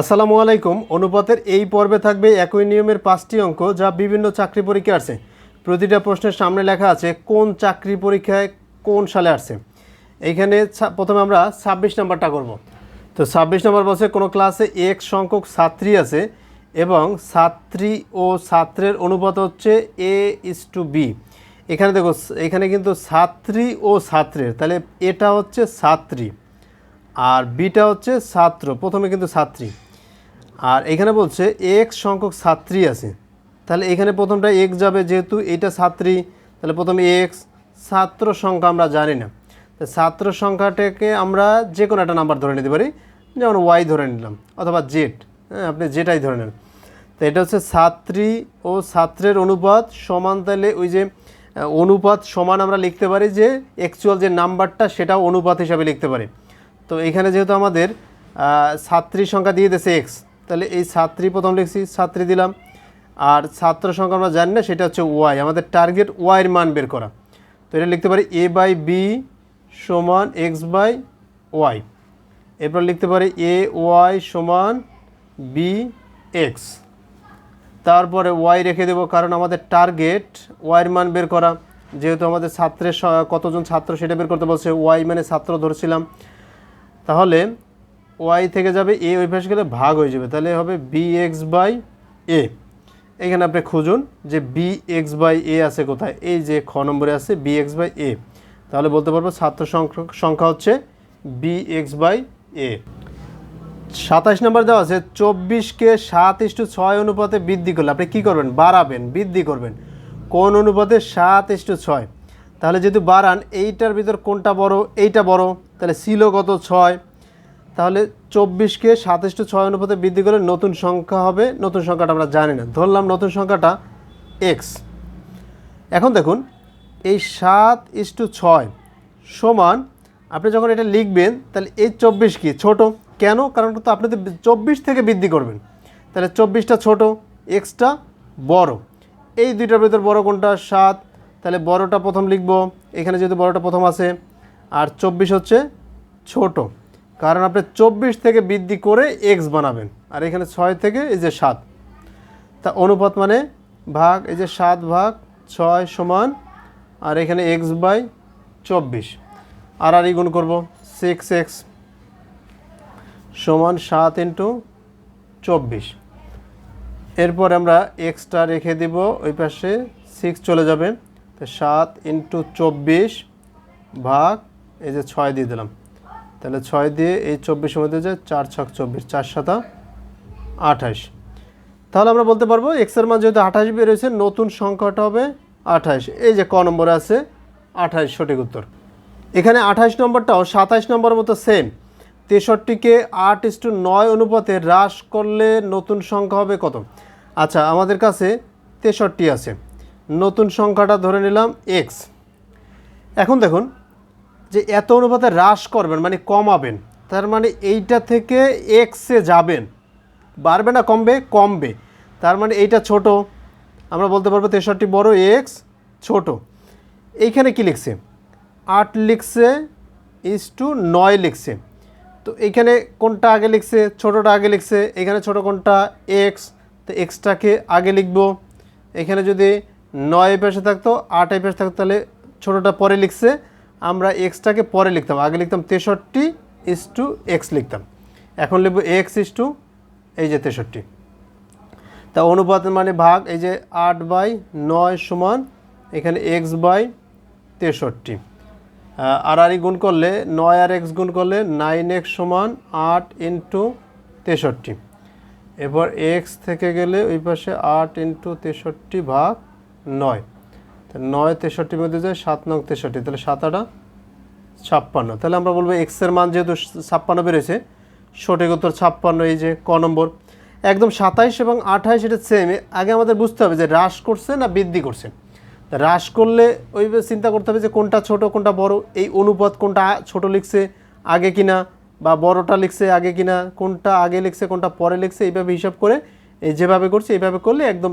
আসসালামু আলাইকুম। অনুপাতের এই পর্বে থাকবে একই নিয়মের পাঁচটি অঙ্ক যা বিভিন্ন চাকরি পরীক্ষায় আসছে প্রতিটা প্রশ্নের সামনে লেখা আছে, কোন চাকরি পরীক্ষায় কোন সালে আসছে এইখানে প্রথমে আমরা ছাব্বিশ নাম্বারটা করব। তো ছাব্বিশ নম্বর বলছে, কোনো ক্লাসে এক সংখ্যক ছাত্রী আছে এবং ছাত্রী ও ছাত্রের অনুপাত হচ্ছে এ ইস টু বি। এখানে দেখো, এখানে কিন্তু ছাত্রী ও ছাত্রের, তাহলে এটা হচ্ছে ছাত্রী আর বিটা হচ্ছে ছাত্র, প্রথমে কিন্তু ছাত্রী। আর এখানে বলছে এক সংখ্যক ছাত্রী আছে। তাহলে এখানে প্রথমটা এক যাবে যেহেতু এটা ছাত্রী, তাহলে প্রথমে এক্স ছাত্র সংখ্যা আমরা জানি না। তো ছাত্র সংখ্যাটাকে আমরা যে কোনো একটা নাম্বার ধরে নিতে পারি, যেমন ওয়াই ধরে নিলাম অথবা জেড হ্যাঁ আপনি যেটাই ধরে নেন। তো এটা হচ্ছে ছাত্রী ও ছাত্রের অনুপাত সমান, তাহলে ওই যে অনুপাত সমান আমরা লিখতে পারি যে অ্যাকচুয়াল যে নাম্বারটা সেটাও অনুপাত হিসাবে লিখতে পারি। তো এখানে যেহেতু আমাদের ছাত্রী সংখ্যা দিয়ে দিয়েছে এক্স তাহলে এই ছাত্রী প্রথম লিখছি ছাত্রী দিলাম। আর ছাত্র সংখ্যা আমরা জানি না, সেটা হচ্ছে ওয়াই আমাদের টার্গেট ওয়াইয়ের মান বের করা। তো এটা লিখতে পারি এ বাই বি সমান এক্স বাই ওয়াই এরপর লিখতে পারি এ ওয়াই সমান বি এক্স তারপরে ওয়াই রেখে দেবো, কারণ আমাদের টার্গেট ওয়াইয়ের মান বের করা। যেহেতু আমাদের ছাত্রের কতজন ছাত্র সেটা বের করতে বলছে ওয়াই মানে ছাত্র ধরছিলাম। তাহলে ওয়াই থেকে যাবে এ ওই পাশে গেলে ভাগ হয়ে যাবে। তাহলে হবে বি এক্স বাই এ এখানে আপনি খুঁজুন যে বি এক্স বাই এ আছে কোথায়। এই যে খ নম্বরে আছে বি এক্স বাই এ তাহলে বলতে পারব ছাত্র সংখ্যা হচ্ছে বি এক্স বাই এ সাতাশ নম্বর দেওয়া আছে চব্বিশকে সাত ইস্টু ছয় অনুপাতে বৃদ্ধি করলে আপনি কী করবেন? বাড়াবেন, বৃদ্ধি করবেন। কোন অনুপাতে সাত ইস্টু ছয়? তাহলে যদি বাড়ান, এইটার ভিতর কোনটা বড়, এইটা বড়, তাহলে ছিল কত? ছয়। তাহলে চব্বিশকে সাতাশ টু ছয় অনুপাতে বৃদ্ধি করলে নতুন সংখ্যা হবে। নতুন সংখ্যাটা আমরা জানি না। ধরলাম নতুন সংখ্যাটা এক্স এখন দেখুন, এই সাত ইস টু ছয় সমান, আপনি যখন এটা লিখবেন, তাহলে এই চব্বিশ কি? ছোট। কেন? কারণ তো আপনি তো চব্বিশ থেকে বৃদ্ধি করবেন। তাহলে চব্বিশটা ছোট এক্সটা বড়। এই দুইটার ভিতর বড় কোনটা? সাত। তাহলে বড়টা প্রথম লিখব। এখানে যেহেতু বড়টা প্রথম আছে, আর চব্বিশ হচ্ছে ছোট। কারণ আপনি চব্বিশ থেকে বৃদ্ধি করে এক্স বানাবেন। আর এখানে ছয় থেকে এই যে সাত। তা অনুপাত মানে ভাগ, এই যে সাত ভাগ ছয় সমান, আর এখানে এক্স বাই চব্বিশ। আর আর গুণ করব সিক্স এক্স সমান সাত ইন্টু চব্বিশ। এরপর আমরা এক্সটা রেখে দিব, ওই পাশে সিক্স চলে যাবে। তো সাত ইন্টু চব্বিশ ভাগ, এই যে ছয় দিয়ে দিলাম। তাহলে ছয় দিয়ে এই চব্বিশের মধ্যে যে চার ছক চব্বিশ, চার সাতা আঠাশ। তাহলে আমরা বলতে পারব এক্সের মান যেহেতু আঠাশ বেরোয়েছে নতুন সংখ্যাটা হবে আঠাশ। এই যে ক নম্বরে আছে, আঠাশ সঠিক উত্তর। এখানে আঠাশ নম্বরটাও সাতাশ নম্বরের মতো সেম তেষট্টিকে আট ইস্টু নয় অনুপাতে হ্রাস করলে নতুন সংখ্যা হবে কত? আচ্ছা আমাদের কাছে তেষট্টি আছে। নতুন সংখ্যাটা ধরে নিলাম এক্স এখন দেখুন যে এত অনুপাতে হ্রাস করবেন মানে কমাবেন, তার মানে এইটা থেকে এক্সে যাবেন। বাড়বে না, কমবে? কমবে। তার মানে এইটা ছোট, আমরা বলতে পারব তেষট্টি বড় এক্স ছোট। এইখানে কি লিখছে? আট লিখছে ইস টু নয় লিখছে। তো এইখানে কোনটা আগে লিখছে? ছোটোটা আগে লিখছে। এখানে ছোট কোনটা? এক্স তো এক্সটাকে আগে লিখব। এখানে যদি নয় পাশে থাকতো, আট পাশে থাকতো, তাহলে ছোটোটা পরে লিখছে। আমরা এক্সটাকে পরে লিখতাম। আগে লিখতাম তেষট্টি ইস টু এক্স লিখতাম। এখন লিখব এক্স ইস টু এই যে তেষট্টি। তা অনুপাত মানে ভাগ, এই যে আট বাই নয় সমান এখানে এক্স বাই তেষট্টি। আর আর গুণ করলে, নয় আর এক্স গুণ করলে নাইন এক্স সমান আট ইন্টু তেষট্টি। এরপর এক্স থেকে গেলে ওই পাশে আট ইন্টু তেষট্টি ভাগ নয়। নয় তেষট্টির মধ্যে যায়, সাত নং তেষট্টি, তাহলে সাত আটা ছাপ্পান্ন। তাহলে আমরা বলব এক্সের মান যেহেতু ছাপ্পান্ন বেড়েছে, সঠিক উত্তর ছাপ্পান্ন, এই যে ক নম্বর। একদম সাতাইশ এবং আঠাইশ এটা সেম আগে আমাদের বুঝতে হবে যে হ্রাস করছে না বৃদ্ধি করছে। হ্রাস করলে ওইভাবে চিন্তা করতে হবে যে কোনটা ছোট, কোনটা বড়, এই অনুপাত কোনটা ছোট লিখছে আগে কিনা, বা বড়টা লিখছে আগে কিনা, কোনটা আগে লিখছে, কোনটা পরে লিখছে, এইভাবে হিসাব করে, এই যেভাবে করছে, এইভাবে করলে একদম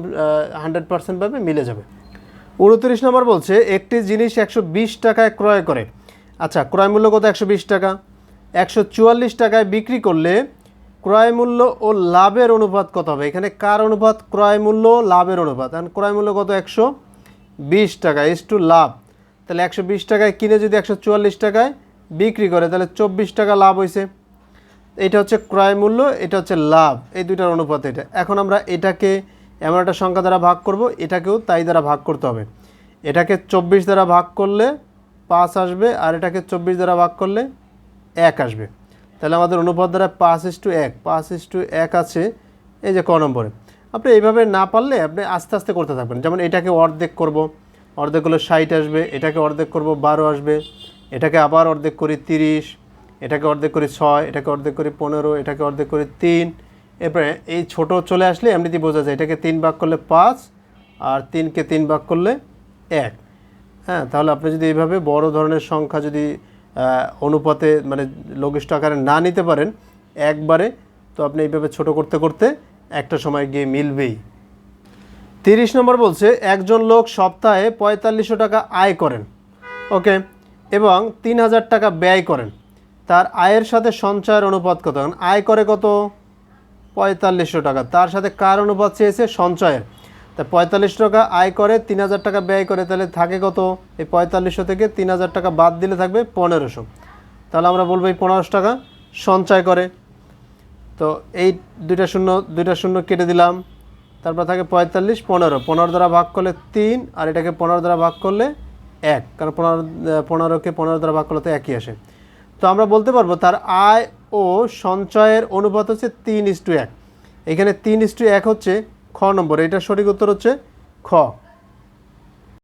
হান্ড্রেড পার্সেন্টভাবে মিলে যাবে। উনত্রিশ নম্বর বলছে, একটি জিনিস একশো বিশ টাকায় ক্রয় করে। আচ্ছা ক্রয় মূল্য কত? একশো বিশ টাকা। একশো চুয়াল্লিশ টাকায় বিক্রি করলে ক্রয় মূল্য ও লাভের অনুপাত কত হবে? এখানে কার অনুপাত? ক্রয় মূল্য, লাভের অনুপাত। এখন ক্রয় মূল্য কত? একশো বিশ টাকা ইস টু লাভ তাহলে একশো বিশ টাকায় কিনে যদি একশো চুয়াল্লিশ টাকায় বিক্রি করে, তাহলে চব্বিশ টাকা লাভ হয়েছে এটা হচ্ছে ক্রয় মূল্য, এটা হচ্ছে লাভ। এই দুইটার অনুপাত এটা। এখন আমরা এটাকে এমন একটা সংখ্যা দ্বারা ভাগ করব, এটাকেও তাই দ্বারা ভাগ করতে হবে। এটাকে চব্বিশ দ্বারা ভাগ করলে পাঁচ আসবে, আর এটাকে চব্বিশ দ্বারা ভাগ করলে এক আসবে। তাহলে আমাদের অনুপাত দ্বারা পাঁচ ইস টু এক, পাঁচ ইস টু এক আছে এই যে ক নম্বরে। আপনি এইভাবে না পারলে আপনি আস্তে আস্তে করতে থাকবেন। যেমন এটাকে অর্ধেক করব, অর্ধেক হলো ষাট আসবে, এটাকে অর্ধেক করব বারো আসবে, এটাকে আবার অর্ধেক করি তিরিশ, এটাকে অর্ধেক করি ছয়, এটাকে অর্ধেক করি পনেরো, এটাকে অর্ধেক করি তিন এরপরে এই ছোট চলে আসলে এমনিতেই বোঝা যায়, এটাকে তিন ভাগ করলে পাঁচ আর তিনকে তিন ভাগ করলে এক। হ্যাঁ তাহলে আপনি যদি এইভাবে বড় ধরনের সংখ্যা যদি অনুপাতে মানে লঘিষ্ঠ আকারে না নিতে পারেন, একবারে তো আপনি এইভাবে ছোট করতে করতে একটা সময় গিয়ে মিলবেই। তিরিশ নম্বর বলছে, একজন লোক সপ্তাহে পঁয়তাল্লিশশো টাকা আয় করেন, ওকে, এবং তিন হাজার টাকা ব্যয় করেন। তার আয়ের সাথে সঞ্চয়ের অনুপাত কত? আয় করে কত? পঁয়তাল্লিশশো টাকা। তার সাথে কার অনুপাত চেয়েছে? সঞ্চয়ের। তা পঁয়তাল্লিশ টাকা আয় করে, তিন হাজার টাকা ব্যয় করে, তাহলে থাকে কত? এই পঁয়তাল্লিশশো থেকে তিন হাজার টাকা বাদ দিলে থাকবে পনেরোশো। তাহলে আমরা বলব এই পনেরোশো টাকা সঞ্চয় করে। তো এই দুইটা শূন্য দুইটা শূন্য কেটে দিলাম। তারপর থাকে পঁয়তাল্লিশ, পনেরো। পনেরো দ্বারা ভাগ করলে তিন, আর এটাকে পনেরো দ্বারা ভাগ করলে এক। কারণ পনেরো, পনেরোকে পনেরো দ্বারা ভাগ করলে তো একই আসে। তো আমরা বলতে পারব তার আয় ও সঞ্চয়ের অনুপাত হচ্ছে তিন ইস টু এক। এখানে তিন ইস টু এক হচ্ছে খ নম্বর। এটা সঠিক উত্তর হচ্ছে খ।